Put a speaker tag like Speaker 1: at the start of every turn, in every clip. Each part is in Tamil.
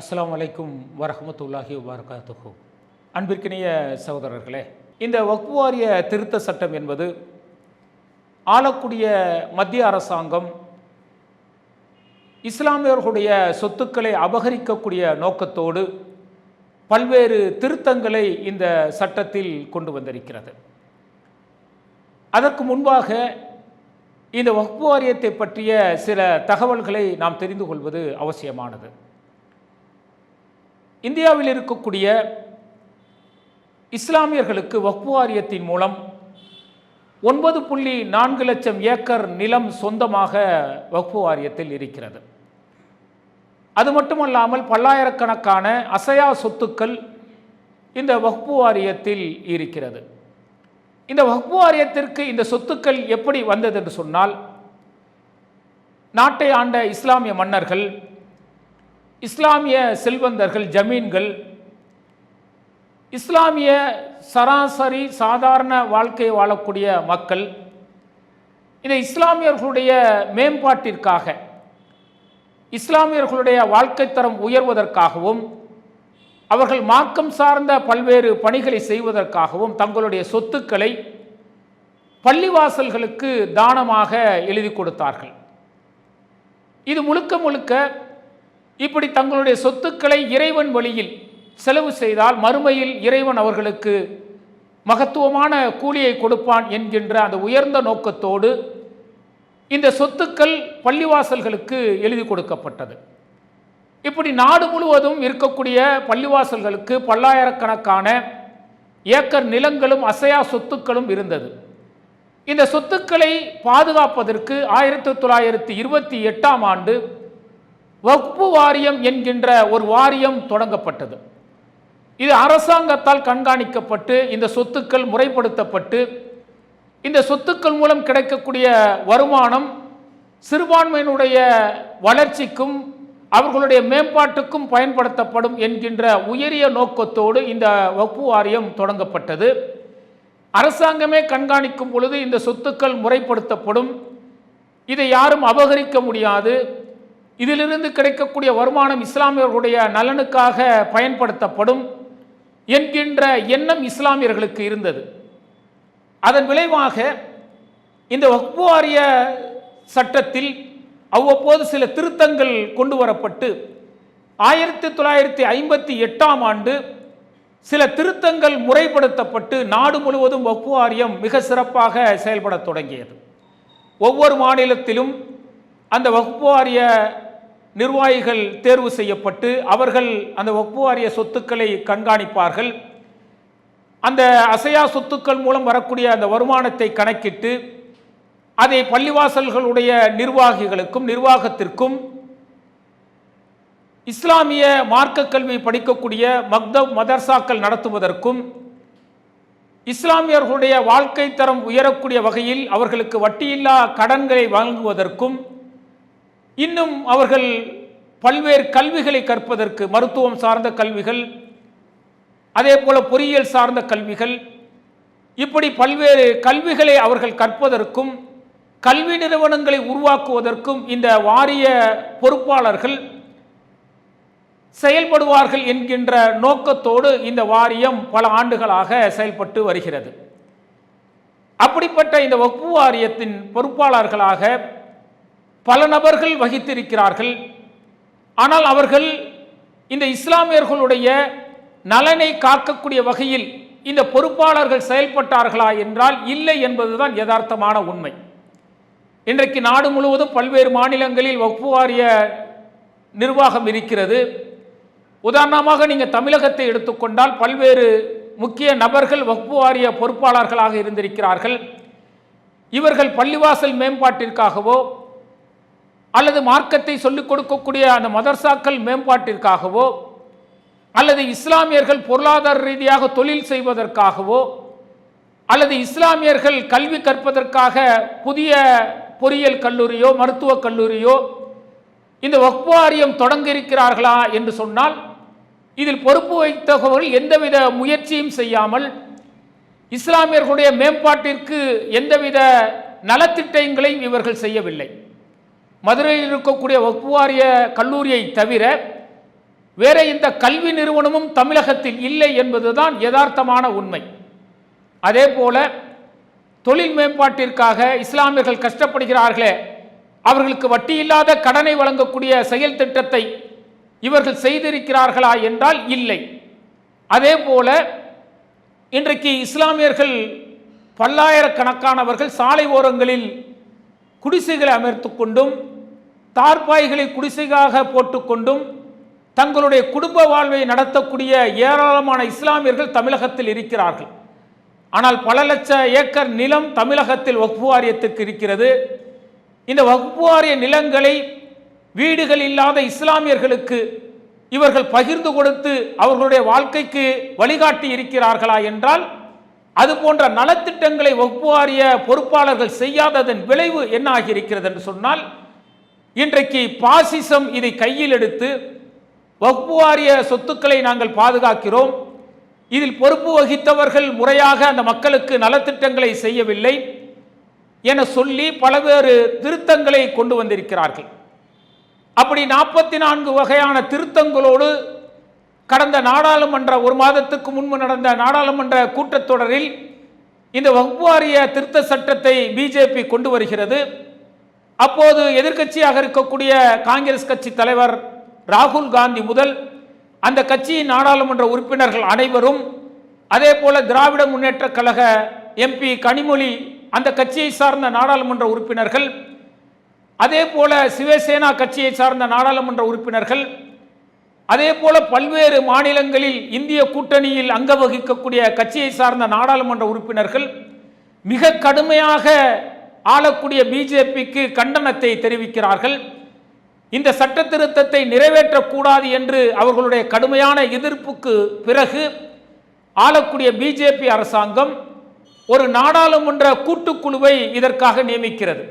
Speaker 1: அஸ்லாம் வலைக்கும் வரஹமத்துல்லாஹி வபரகாத்துஹு. அன்பிற்கினிய சகோதரர்களே இந்த வக்ஃபு வாரிய திருத்த சட்டம் என்பது ஆளக்கூடிய மத்திய அரசாங்கம் இஸ்லாமியர்களுடைய சொத்துக்களை அபகரிக்கக்கூடிய நோக்கத்தோடு பல்வேறு திருத்தங்களை இந்த சட்டத்தில் கொண்டு வந்திருக்கிறது. அதற்கு முன்பாக இந்த வக்ஃபு வாரியத்தை பற்றிய சில தகவல்களை நாம் தெரிந்து கொள்வது அவசியமானது. இந்தியாவில் இருக்கக்கூடிய இஸ்லாமியர்களுக்கு வக்ஃபு வாரியத்தின் மூலம் ஒன்பது புள்ளி நான்கு லட்சம் ஏக்கர் நிலம் சொந்தமாக வக்ஃபு வாரியத்தில் இருக்கிறது. அது மட்டுமல்லாமல் பல்லாயிரக்கணக்கான அசையா சொத்துக்கள் இந்த வக்ஃபு வாரியத்தில் இருக்கிறது. இந்த வக்ஃபு வாரியத்திற்கு இந்த சொத்துக்கள் எப்படி வந்தது என்று சொன்னால் நாட்டை ஆண்ட இஸ்லாமிய மன்னர்கள் இஸ்லாமிய செல்வந்தர்கள் ஜமீன்கள் இஸ்லாமிய சராசரி சாதாரண வாழ்க்கை வாழக்கூடிய மக்கள் இந்த இஸ்லாமியர்களுடைய மேம்பாட்டிற்காக இஸ்லாமியர்களுடைய வாழ்க்கை தரம் உயர்வதற்காகவும் அவர்கள் மார்க்கம் சார்ந்த பல்வேறு பணிகளை செய்வதற்காகவும் தங்களுடைய சொத்துக்களை பள்ளிவாசல்களுக்கு தானமாக எழுதி கொடுத்தார்கள். இது முழுக்க முழுக்க இப்படி தங்களுடைய சொத்துக்களை இறைவன் வழியில் செலவு செய்தால் மறுமையில் இறைவன் அவர்களுக்கு மகத்துவமான கூலியை கொடுப்பான் என்கின்ற அந்த உயர்ந்த நோக்கத்தோடு இந்த சொத்துக்கள் பள்ளிவாசல்களுக்கு எழுதி கொடுக்கப்பட்டது. இப்படி நாடு முழுவதும் இருக்கக்கூடிய பள்ளிவாசல்களுக்கு பல்லாயிரக்கணக்கான ஏக்கர் நிலங்களும் அசையா சொத்துக்களும் இருந்தது. இந்த சொத்துக்களை பாதுகாப்பதற்கு ஆயிரத்தி தொள்ளாயிரத்தி இருபத்தி எட்டாம் ஆண்டு வக்பு வாரியம் என்கின்ற ஒரு வாரியம் தொடங்கப்பட்டது. இது அரசாங்கத்தால் கண்காணிக்கப்பட்டு இந்த சொத்துக்கள் முறைப்படுத்தப்பட்டு இந்த சொத்துக்கள் மூலம் கிடைக்கக்கூடிய வருமானம் சிறுபான்மையினுடைய வளர்ச்சிக்கும் அவர்களுடைய மேம்பாட்டுக்கும் பயன்படுத்தப்படும் என்கின்ற உயரிய நோக்கத்தோடு இந்த வகுப்பு வாரியம் தொடங்கப்பட்டது. அரசாங்கமே கண்காணிக்கும் பொழுது இந்த சொத்துக்கள் முறைப்படுத்தப்படும். இதை யாரும் அபகரிக்க முடியாது. இதிலிருந்து கிடைக்கக்கூடிய வருமானம் இஸ்லாமியர்களுடைய நலனுக்காக பயன்படுத்தப்படும் என்கின்ற எண்ணம் இஸ்லாமியர்களுக்கு இருந்தது. அதன் விளைவாக இந்த வக்பு வாரிய சட்டத்தில் அவ்வப்போது சில திருத்தங்கள் கொண்டு வரப்பட்டு ஆயிரத்தி தொள்ளாயிரத்தி ஐம்பத்தி எட்டாம் ஆண்டு சில திருத்தங்கள் முறைப்படுத்தப்பட்டு நாடு முழுவதும் வக்பு வாரியம் மிக சிறப்பாக செயல்பட தொடங்கியது. ஒவ்வொரு மாநிலத்திலும் அந்த வக்பு வாரிய நிர்வாகிகள் தேர்வு செய்யப்பட்டு அவர்கள் அந்த வக்பு வாரிய சொத்துக்களை கண்காணிப்பார்கள். அந்த அசையா சொத்துக்கள் மூலம் வரக்கூடிய அந்த வருமானத்தை கணக்கிட்டு அதை பள்ளிவாசல்களுடைய நிர்வாகிகளுக்கும் நிர்வாகத்திற்கும் இஸ்லாமிய மார்க்க கல்வி படிக்கக்கூடிய மக்தப் மதர்சாக்கள் நடத்துவதற்கும் இஸ்லாமியர்களுடைய வாழ்க்கை தரம் உயரக்கூடிய வகையில் அவர்களுக்கு வட்டியில்லா கடன்களை வழங்குவதற்கும் இன்னும் அவர்கள் பல்வேறு கல்விகளை கற்பதற்கு மருத்துவம் சார்ந்த கல்விகள் அதே போல பொறியியல் சார்ந்த கல்விகள் இப்படி பல்வேறு கல்விகளை அவர்கள் கற்பதற்கும் கல்வி நிறுவனங்களை உருவாக்குவதற்கும் இந்த வாரிய பொறுப்பாளர்கள் செயல்படுவார்கள் என்கின்ற நோக்கத்தோடு இந்த வாரியம் பல ஆண்டுகளாக செயல்பட்டு வருகிறது. அப்படிப்பட்ட இந்த வக்பு வாரியத்தின் பொறுப்பாளர்களாக பல நபர்கள் வகித்திருக்கிறார்கள். ஆனால் அவர்கள் இந்த இஸ்லாமியர்களுடைய நலனை காக்கக்கூடிய வகையில் இந்த பொறுப்பாளர்கள் செயல்பட்டார்களா என்றால் இல்லை என்பதுதான் யதார்த்தமான உண்மை. இன்றைக்கு நாடு முழுவதும் பல்வேறு மாநிலங்களில் வகுப்பு வாரிய நிர்வாகம் இருக்கிறது. உதாரணமாக நீங்கள் தமிழகத்தை எடுத்துக்கொண்டால் பல்வேறு முக்கிய நபர்கள் வகுப்பு வாரிய பொறுப்பாளர்களாக இருந்திருக்கிறார்கள். இவர்கள் பள்ளிவாசல் மேம்பாட்டிற்காகவோ அல்லது மார்க்கத்தை சொல்லிக் கொடுக்கக்கூடிய அந்த மதர்சாக்கள் மேம்பாட்டிற்காகவோ அல்லது இஸ்லாமியர்கள் பொருளாதார ரீதியாக தொழில் செய்வதற்காகவோ அல்லது இஸ்லாமியர்கள் கல்வி கற்பதற்காக புதிய பொறியியல் கல்லூரியோ மருத்துவக் கல்லூரியோ இந்த வக்வாரியம் தொடங்க இருக்கிறார்களா என்று சொன்னால் இதில் பொறுப்பு வைத்தவர்கள் எந்தவித முயற்சியும் செய்யாமல் இஸ்லாமியர்களுடைய மேம்பாட்டிற்கு எந்தவித நலத்திட்டங்களையும் இவர்கள் செய்யவில்லை. மதுரையில் இருக்கக்கூடிய வக்ஃபு வாரிய கல்லூரியை தவிர வேற எந்த கல்வி நிறுவனமும் தமிழகத்தில் இல்லை என்பதுதான் யதார்த்தமான உண்மை. அதே போல தொழில் மேம்பாட்டிற்காக இஸ்லாமியர்கள் கஷ்டப்படுகிறார்களே அவர்களுக்கு வட்டி இல்லாத கடனை வழங்கக்கூடிய செயல் திட்டத்தை இவர்கள் செய்திருக்கிறார்களா என்றால் இல்லை. அதே போல இன்றைக்கு இஸ்லாமியர்கள் பல்லாயிரக்கணக்கானவர்கள் சாலை ஓரங்களில் குடிசைகளை அமைத்து கொண்டும் தார்பாய்களை குடிசைக்காக போட்டுக்கொண்டும் தங்களுடைய குடும்ப வாழ்வை நடத்தக்கூடிய ஏராளமான இஸ்லாமியர்கள் தமிழகத்தில் இருக்கிறார்கள். ஆனால் பல லட்ச ஏக்கர் நிலம் தமிழகத்தில் வகுப்பு வாரியத்துக்கு இருக்கிறது. இந்த வகுப்பு வாரிய நிலங்களை வீடுகள் இல்லாத இஸ்லாமியர்களுக்கு இவர்கள் பகிர்ந்து கொடுத்து அவர்களுடைய வாழ்க்கைக்கு வழிகாட்டி இருக்கிறார்களா என்றால் அது போன்ற நலத்திட்டங்களை வகுப்பு வாரிய பொறுப்பாளர்கள் செய்யாததன் விளைவு என்ன ஆகியிருக்கிறது என்று சொன்னால் இன்றைக்கு பாசிசம் இதை கையில் எடுத்து வகுப்பு வாரிய சொத்துக்களை நாங்கள் பாதுகாக்கிறோம். இதில் பொறுப்பு வகித்தவர்கள் முறையாக அந்த மக்களுக்கு நலத்திட்டங்களை செய்யவில்லை என சொல்லி பல்வேறு திருத்தங்களை கொண்டு வந்திருக்கிறார்கள். அப்படி நாற்பத்தி நான்கு வகையான திருத்தங்களோடு கடந்த நாடாளுமன்ற ஒரு மாதத்துக்கு முன்பு நடந்த நாடாளுமன்ற கூட்டத்தொடரில் இந்த வகுப்பு வாரிய திருத்த சட்டத்தை பிஜேபி கொண்டு வருகிறது. அப்போது எதிர்க்கட்சியாக இருக்கக்கூடிய காங்கிரஸ் கட்சி தலைவர் ராகுல் காந்தி முதல் அந்த கட்சியின் நாடாளுமன்ற உறுப்பினர்கள் அனைவரும் அதே போல திராவிட முன்னேற்ற கழக எம்பி கனிமொழி அந்த கட்சியை சார்ந்த நாடாளுமன்ற உறுப்பினர்கள் அதே போல சிவசேனா கட்சியை சார்ந்த நாடாளுமன்ற உறுப்பினர்கள் அதே போல பல்வேறு மாநிலங்களில் இந்திய கூட்டணியில் அங்க வகிக்கக்கூடிய கட்சியை சார்ந்த நாடாளுமன்ற உறுப்பினர்கள் மிக கடுமையாக ஆளக்கூடிய பிஜேபிக்கு கண்டனத்தை தெரிவிக்கிறார்கள். இந்த சட்ட திருத்தத்தை நிறைவேற்றக்கூடாது என்று அவர்களுடைய கடுமையான எதிர்ப்புக்கு பிறகு ஆளக்கூடிய பிஜேபி அரசாங்கம் ஒரு நாடாளுமன்ற கூட்டுக்குழுவை இதற்காக நியமிக்கிறது.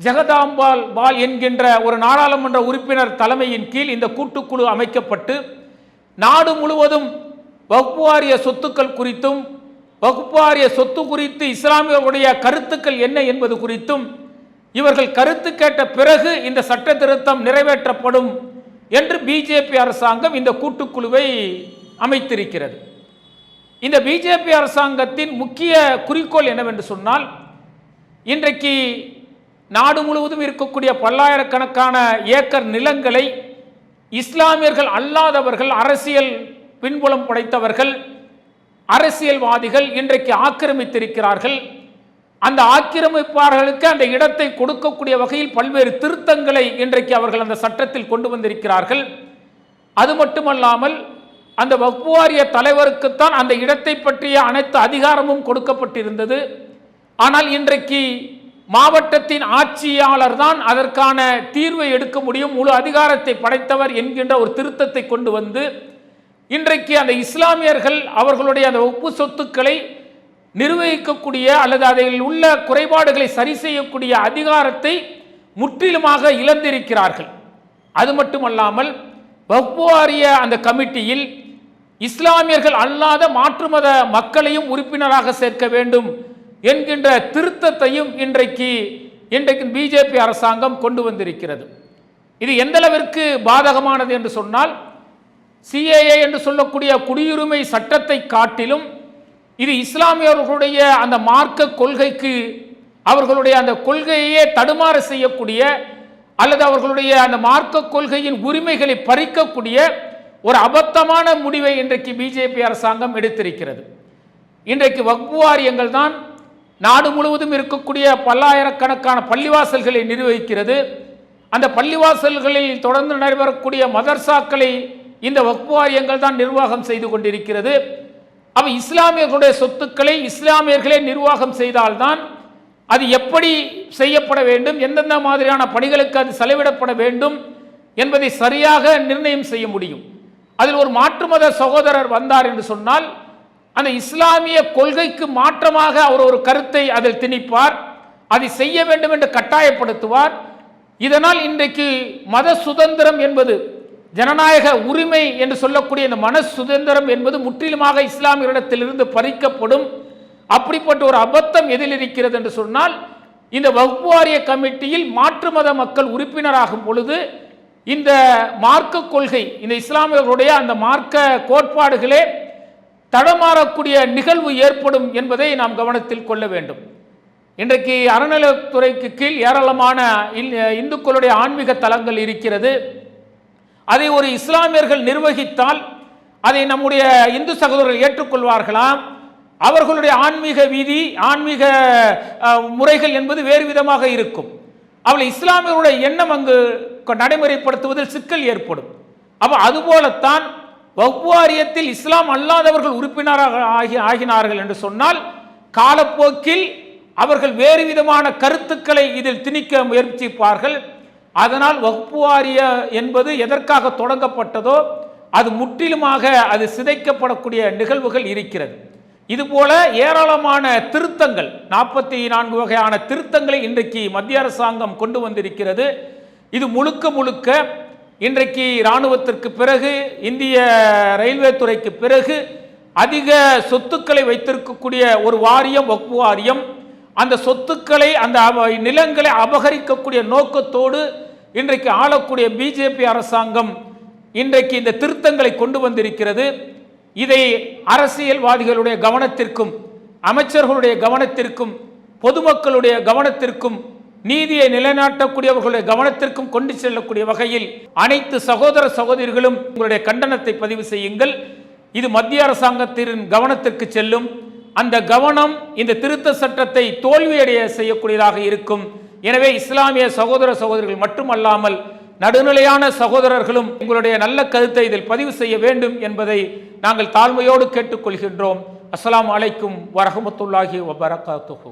Speaker 1: ஜெகதாம்பால் பால் என்கின்ற ஒரு நாடாளுமன்ற உறுப்பினர் தலைமையின் கீழ் இந்த கூட்டுக்குழு அமைக்கப்பட்டு நாடு முழுவதும் வகுப்பு வாரிய சொத்துக்கள் குறித்தும் வகுப்பாரிய சொத்து குறித்து இஸ்லாமியர்களுடைய கருத்துக்கள் என்ன என்பது குறித்தும் இவர்கள் கருத்து கேட்ட பிறகு இந்த சட்ட திருத்தம் நிறைவேற்றப்படும் என்று பிஜேபி அரசாங்கம் இந்த கூட்டுக்குழுவை அமைத்திருக்கிறது. இந்த பிஜேபி அரசாங்கத்தின் முக்கிய குறிக்கோள் என்னவென்று சொன்னால் இன்றைக்கு நாடு முழுவதும் இருக்கக்கூடிய பல்லாயிரக்கணக்கான ஏக்கர் நிலங்களை இஸ்லாமியர்கள் அல்லாதவர்கள் அரசியல் பின்புலம் படைத்தவர்கள் அரசியல்வாதிகள் இன்றைக்கு ஆக்கிரமித்திருக்கிறார்கள். அந்த ஆக்கிரமிப்பாளர்களுக்கு அந்த இடத்தை கொடுக்கக்கூடிய வகையில் பல்வேறு திருத்தங்களை இன்றைக்கு அவர்கள் அந்த சட்டத்தில் கொண்டு வந்திருக்கிறார்கள். அது மட்டுமல்லாமல் அந்த வக்புவாரிய தலைவருக்குத்தான் அந்த இடத்தை பற்றிய அனைத்து அதிகாரமும் கொடுக்கப்பட்டிருந்தது. ஆனால் இன்றைக்கு மாவட்டத்தின் ஆட்சியாளர் தான் அதற்கான தீர்வை எடுக்க முடியும் முழு அதிகாரத்தை படைத்தவர் என்கின்ற ஒரு திருத்தத்தை கொண்டு வந்து இன்றைக்கு அந்த இஸ்லாமியர்கள் அவர்களுடைய அந்த ஒப்பு சொத்துக்களை நிர்வகிக்கக்கூடிய அல்லது அதில் உள்ள குறைபாடுகளை சரி செய்யக்கூடிய அதிகாரத்தை முற்றிலுமாக இழந்திருக்கிறார்கள். அது மட்டுமல்லாமல் வகுப்புவாரிய வாரிய அந்த கமிட்டியில் இஸ்லாமியர்கள் அல்லாத மாற்று மத மக்களையும் உறுப்பினராக சேர்க்க வேண்டும் என்கின்ற திருத்தத்தையும் இன்றைக்கு இன்றைக்கு பிஜேபி அரசாங்கம் கொண்டு வந்திருக்கிறது. இது எந்தளவிற்கு பாதகமானது என்று சொன்னால் சிஏஏ என்று சொல்லக்கூடிய குடியுரிமை சட்டத்தை காட்டிலும் இது இஸ்லாமியர்களுடைய அந்த மார்க்க கொள்கைக்கு அவர்களுடைய அந்த கொள்கையே தடுமாற செய்யக்கூடிய அல்லது அவர்களுடைய அந்த மார்க்க கொள்கையின் உரிமைகளை பறிக்கக்கூடிய ஒரு அபத்தமான முடிவை இன்றைக்கு பிஜேபி அரசாங்கம் எடுத்திருக்கிறது. இன்றைக்கு வக்பு வாரியங்கள் தான் நாடு முழுவதும் இருக்கக்கூடிய பல்லாயிரக்கணக்கான பள்ளிவாசல்களை நிர்வகிக்கிறது. அந்த பள்ளிவாசல்களில் தொடர்ந்து நடைபெறக்கூடிய மதர்சாக்களை இந்த வக்பு வாரியங்கள் தான் நிர்வாகம் செய்து கொண்டிருக்கிறது. அவை இஸ்லாமியர்களுடைய சொத்துக்களை இஸ்லாமியர்களே நிர்வாகம் செய்தால்தான் அது எப்படி செய்யப்பட வேண்டும் எந்தெந்த மாதிரியான பணிகளுக்கு அது செலவிடப்பட வேண்டும் என்பதை சரியாக நிர்ணயம் செய்ய முடியும். அதில் ஒரு மாற்று மத சகோதரர் வந்தார் என்று சொன்னால் அந்த இஸ்லாமிய கொள்கைக்கு மாற்றமாக அவர் ஒரு கருத்தை அதில் திணிப்பார் அதை செய்ய வேண்டும் என்று கட்டாயப்படுத்துவார். இதனால் இன்றைக்கு மத சுதந்திரம் என்பது ஜனநாயக உரிமை என்று சொல்லக்கூடிய இந்த மன சுதந்திரம் என்பது முற்றிலுமாக இஸ்லாமியரிடத்திலிருந்து பறிக்கப்படும். அப்படிப்பட்ட ஒரு அபத்தம் எதில் இருக்கிறது என்று சொன்னால் இந்த வகுப்பு வாரிய கமிட்டியில் மாற்று மத மக்கள் உறுப்பினராகும் பொழுது இந்த மார்க்க கொள்கை இந்த இஸ்லாமியர்களுடைய அந்த மார்க்க கோட்பாடுகளே தடமாறக்கூடிய நிகழ்வு ஏற்படும் என்பதை நாம் கவனத்தில் கொள்ள வேண்டும். இன்றைக்கு அறநிலையத்துறைக்கு கீழ் ஏராளமான இல்- இந்துக்களுடைய ஆன்மீக தலங்கள் இருக்கிறது. அதை ஒரு இஸ்லாமியர்கள் நிர்வகித்தால் அதை நம்முடைய இந்து சகோதரர்கள் ஏற்றுக்கொள்வார்களாம். அவர்களுடைய ஆன்மீக விதி ஆன்மீக முறைகள் என்பது வேறு விதமாக இருக்கும். அவள் இஸ்லாமியருடைய எண்ணம் அங்கு கொ- நடைமுறைப்படுத்துவதில் சிக்கல் ஏற்படும். அப்போ அதுபோலத்தான் வக்ஃபு இஸ்லாம் அல்லாதவர்கள் உறுப்பினராக ஆகி ஆகினார்கள் என்று சொன்னால் காலப்போக்கில் அவர்கள் வேறு விதமான கருத்துக்களை இதில் திணிக்க முயற்சிப்பார்கள். அதனால் வகுப்பு வாரிய என்பது எதற்காக தொடங்கப்பட்டதோ அது முற்றிலுமாக அது சிதைக்கப்படக்கூடிய நிகழ்வுகள் இருக்கிறது. இதுபோல ஏராளமான திருத்தங்கள் நாற்பத்தி நான்கு வகையான திருத்தங்களை இன்றைக்கு மத்திய அரசாங்கம் கொண்டு வந்திருக்கிறது. இது முழுக்க முழுக்க இன்றைக்கு இராணுவத்திற்கு பிறகு இந்திய ரயில்வே துறைக்கு பிறகு அதிக சொத்துக்களை வைத்திருக்கக்கூடிய ஒரு வாரியம் வகுப்பு வாரியம். அந்த சொத்துக்களை அந்த நிலங்களை அபகரிக்கக்கூடிய நோக்கத்தோடு இன்றைக்கு ஆளக்கூடிய பிஜேபி அரசாங்கம் இன்றைக்கு இந்த திருத்தங்களை கொண்டு வந்திருக்கிறது. இதை அரசியல்வாதிகளுடைய கவனத்திற்கும் அமைச்சர்களுடைய கவனத்திற்கும் பொதுமக்களுடைய கவனத்திற்கும் நீதியை நிலைநாட்டக்கூடியவர்களுடைய கவனத்திற்கும் கொண்டு செல்லக்கூடிய வகையில் அனைத்து சகோதர சகோதரிகளும் உங்களுடைய கண்டனத்தை பதிவு செய்யுங்கள். இது மத்திய அரசாங்கத்தின் கவனத்திற்கு செல்லும். அந்த கவனம் இந்த திருத்த சட்டத்தை தோல்வியடைய செய்யக்கூடியதாக இருக்கும். எனவே இஸ்லாமிய சகோதர சகோதரிகள் மட்டுமல்லாமல் நடுநிலையான சகோதரர்களும் உங்களுடைய நல்ல கருத்தை இதில் பதிவு செய்ய வேண்டும் என்பதை நாங்கள் தாழ்மையோடு கேட்டுக்கொள்கின்றோம். அஸ்லாம் அலைக்கும் வரஹமத்துல்லாஹி வபரகாத்துஹூ.